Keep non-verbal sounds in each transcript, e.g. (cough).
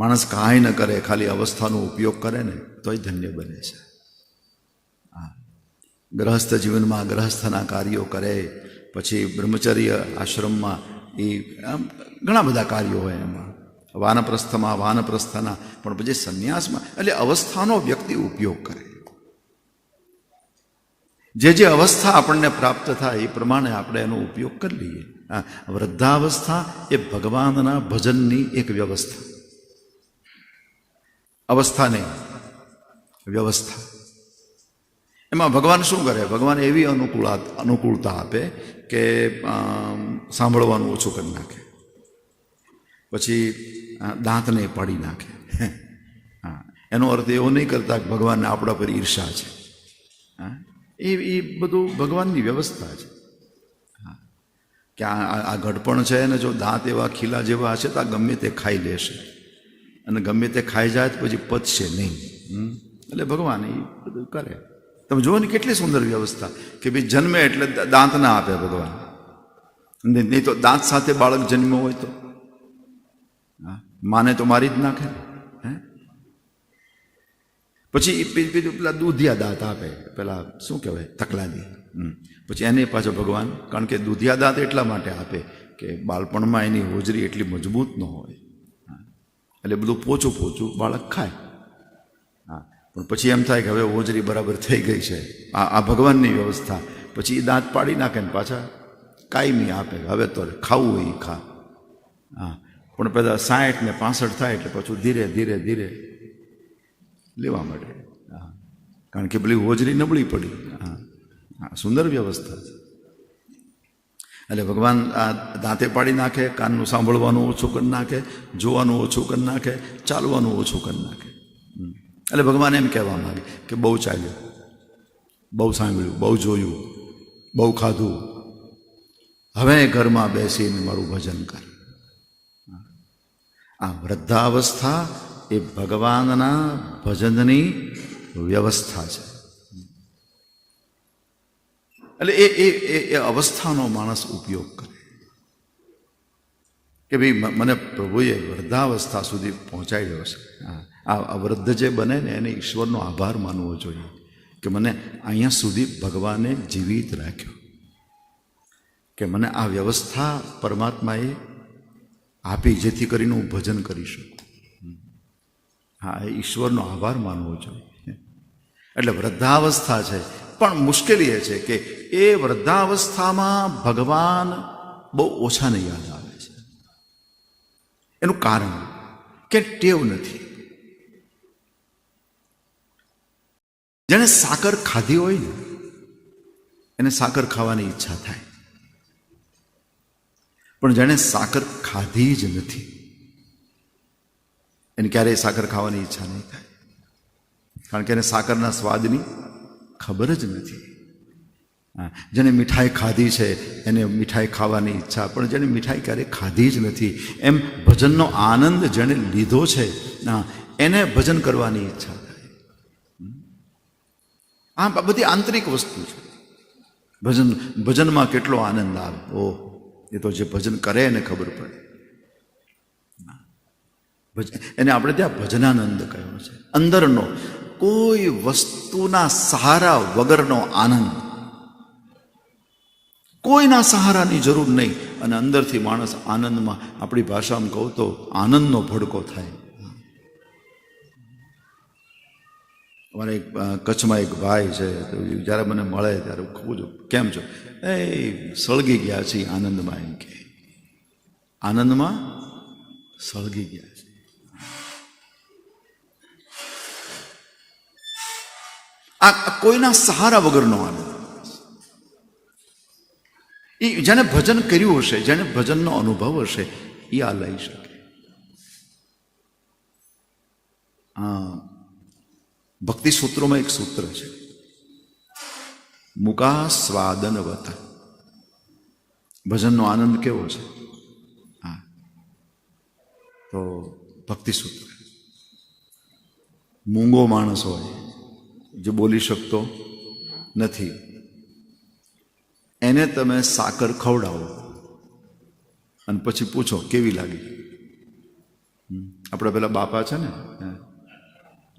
માણસ કાંઈ ન કરે, ખાલી અવસ્થાનો ઉપયોગ કરે ને, તોય ધન્ય બને છે. ગ્રહસ્થ જીવનમાં ગ્રહસ્થના કાર્યો કરે, પછી બ્રહ્મચર્ય આશ્રમમાં એ આમ ઘણા બધા કાર્યો હોય એમાં. વાનપ્રસ્થમાં, વાનપ્રસ્થના, પણ પછી સંન્યાસમાં, એટલે અવસ્થાનો વ્યક્તિ ઉપયોગ કરે. જે જે અવસ્થા આપણને પ્રાપ્ત થાય એ પ્રમાણે આપણે એનો ઉપયોગ કરી લઈએ. વૃદ્ધાવસ્થા એ ભગવાનના ભજનની એક વ્યવસ્થા. અવસ્થા નહીં વ્યવસ્થા. એમાં ભગવાન શું કરે? ભગવાન એવી અનુકૂળા અનુકૂળતા આપે કે સાંભળવાનું ઓછું કરી નાખે. પછી દાંતને પાડી નાખે. (laughs) હા. એનો અર્થ એવો નહીં કરતા કે ભગવાનને આપણા પર ઈર્ષા છે. હા. એ એ બધું ભગવાનની વ્યવસ્થા છે. હા. કે આ, આ- ઘડપણ છે ને જો દાંત એવા ખીલા જેવા હશે તો આ ગમે તે ખાઈ લેશે. અને ગમે તે ખાઈ જાય પછી પચશે નહીં. એટલે ભગવાન એ બધું કરે. તમે જુઓ ને કેટલી સુંદર વ્યવસ્થા કે ભાઈ જન્મે એટલે દાંત ના આપે ભગવાન. નહીં તો દાંત સાથે બાળક જન્મ્યો હોય તો. માને તો મારી જ નાખે હે? પછી પેલા દૂધિયા દાંત આપે. પેલા શું કહેવાય? તકલાદી. પછી એને પાછો ભગવાન, કારણ કે દૂધિયા દાંત એટલા માટે આપે કે બાળપણમાં એની હોજરી એટલી મજબૂત ન હોય. એટલે બધું પોચું પોચું બાળક ખાય. હા, પણ પછી એમ થાય કે હવે હોજરી બરાબર થઈ ગઈ છે. આ આ ભગવાનની વ્યવસ્થા. પછી એ દાંત પાડી નાખે ને પાછા કાયમી આપે. હવે તો ખાવું હોય ખા. હા, પણ પેલા સાઠ ને પાસઠ થાય એટલે પાછું ધીરે ધીરે ધીરે લેવા માટે. હા, કારણ કે પેલી હોજરી નબળી પડી. હા હા, સુંદર વ્યવસ્થા છે. એટલે ભગવાન આ દાંતે પાડી નાખે, કાનનું સાંભળવાનું ઓછું કરી નાખે, જોવાનું ઓછું કરી નાખે, ચાલવાનું ઓછું કરી નાખે. એટલે ભગવાન એમ કહેવા માંગે કે બહુ ચાલ્યું, બહુ સાંભળ્યું, બહુ જોયું, બહુ ખાધું. હવે ઘરમાં બેસીને મારું ભજન કર. આ વૃદ્ધાવસ્થા એ ભગવાનના ભજનની વ્યવસ્થા છે. એટલે એ એ, એ- એ અવસ્થાનો માણસ ઉપયોગ કરે. કે ભાઈ મને પ્રભુએ વૃદ્ધાવસ્થા સુધી પહોંચાડ્યો છે. આ વૃદ્ધ જે બને ને એને ઈશ્વરનો આભાર માનવો જોઈએ કે મને અહીંયા સુધી ભગવાને જીવિત રાખ્યો. કે મને આ વ્યવસ્થા પરમાત્માએ આપી જેથી કરીને હું ભજન કરી શકું. હા, એ ઈશ્વરનો આભાર માનવો જોઈએ. એટલે વૃદ્ધાવસ્થા છે પણ મુશ્કેલી એ છે કે એ વૃદ્ધાવસ્થામાં ભગવાન બહુ ઓછાને યાદ આવે છે. એનું કારણ કે ટેવ નથી. જેણે સાકર ખાધી હોય ને, એને સાકર ખાવાની ઈચ્છા થાય. પણ જેણે સાકર ખાધી જ નથી, એને ક્યારેય સાકર ખાવાની ઈચ્છા નહીં થાય. કારણ કે એને સાકરના સ્વાદની ખબર જ નથી. જેને મીઠાઈ ખાધી છે, એને મીઠાઈ ખાવાની ઈચ્છા, પણ જેને મીઠાઈ ક્યારેય ખાધી જ નથી, એમ ભજનનો આનંદ જેણે લીધો છે એને ભજન કરવાની ઈચ્છા થાય. આ બધી આંતરિક વસ્તુ છે. ભજન, ભજનમાં કેટલો આનંદ આવે? ઓહ, એ તો જે ભજન કરે એને ખબર પડે. એને આપણે ત્યાં ભજનાનંદ કહ્યો છે. અંદરનો કોઈ વસ્તુના સહારા વગરનો આનંદ. કોઈના સહારાની જરૂર નહીં. અને અંદરથી માણસ આનંદમાં આપણી ભાષામાં કહું તો આનંદનો ભડકો થાય. અમારે એક કચ્છમાં એક ભાઈ છે, તો જ્યારે મને મળે ત્યારે હું જ, કેમ છો? એ સળગી ગયા છે આનંદમાં એમ કે. આનંદમાં સળગી ગયા છે આ કોઈના સહારા વગરનો આનંદ. એ જેને ભજન કર્યું હશે, જેને ભજનનો અનુભવ હશે એ આ લઈ શકે. આ ભક્તિ સૂત્રોમાં એક સૂત્ર છે. મુકા સ્વાદનવત ભજનનો આનંદ કેવો છે? હા. તો ભક્તિ સૂત્ર. મૂંગો માણસ હોય જે બોલી શકતો નથી. એને તમે સાકર ખવડાવો. અને પછી પૂછો, કેવી લાગી. આપણા પેલા બાપા છે ને?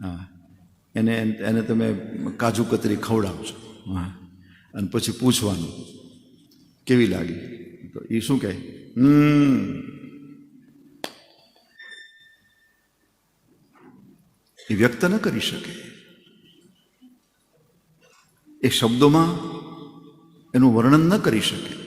હા. એને એને તમે કાજુ કતરી ખવડાવજો હા. અને પછી પૂછવાનું, કેવી લાગી? તો એ શું કહે? એ વ્યક્ત ન કરી શકે. એ શબ્દોમાં એનું વર્ણન ન કરી શકે.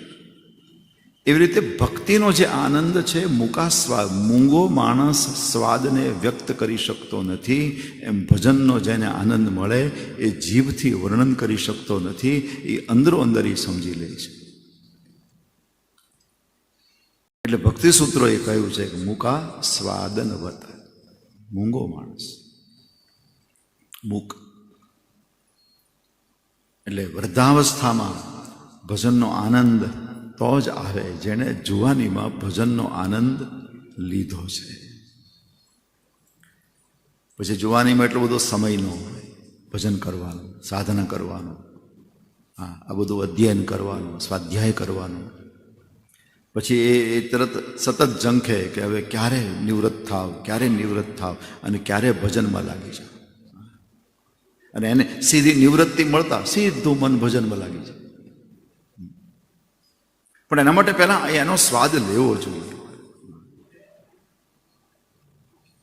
એવી રીતે ભક્તિનો જે આનંદ છે, મૂકા સ્વાદ, મૂંગો માણસ સ્વાદને વ્યક્ત કરી શકતો નથી, એમ ભજનનો જેને આનંદ મળે, એ જીભથી વર્ણન કરી શકતો નથી, એ અંદરો અંદર એ સમજી લે છે. એટલે ભક્તિ સૂત્રો એ કહ્યું છે કે મૂકા સ્વાદન વત, મૂંગો માણસ. મૂક. એટલે વૃદ્ધાવસ્થામાં ભજનનો આનંદ તો જ આવે જેણે જુવાનીમાં ભજનનો આનંદ લીધો છે. પછી જુવાનીમાં એટલો બધો સમય ન હોય, ભજન કરવાનું, સાધના કરવાનું, હા, આ બધું અધ્યયન કરવાનું, સ્વાધ્યાય કરવાનું. પછી એ એ તરત સતત ઝંખે કે હવે ક્યારે નિવૃત્ત થાવ, ક્યારે નિવૃત્ત થાવ અને ક્યારે ભજનમાં લાગી જાવ. અને એને સીધી નિવૃત્તિ મળતા સીધું મન ભજનમાં લાગી જાય. પણ એના માટે પહેલા એનો સ્વાદ લેવો જોઈએ.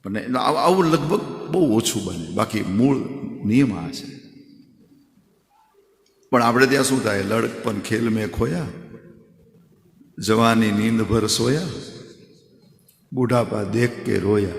પણ આવું લગભગ બહુ ઓછું બને. બાકી મૂળ નિયમ આ છે. પણ આપણે ત્યાં શું થાય? લડકપન ખેલ મેં ખોયા જવાની નીંદ ભર સોયા, બુઢાપા દેખ કે રોયા.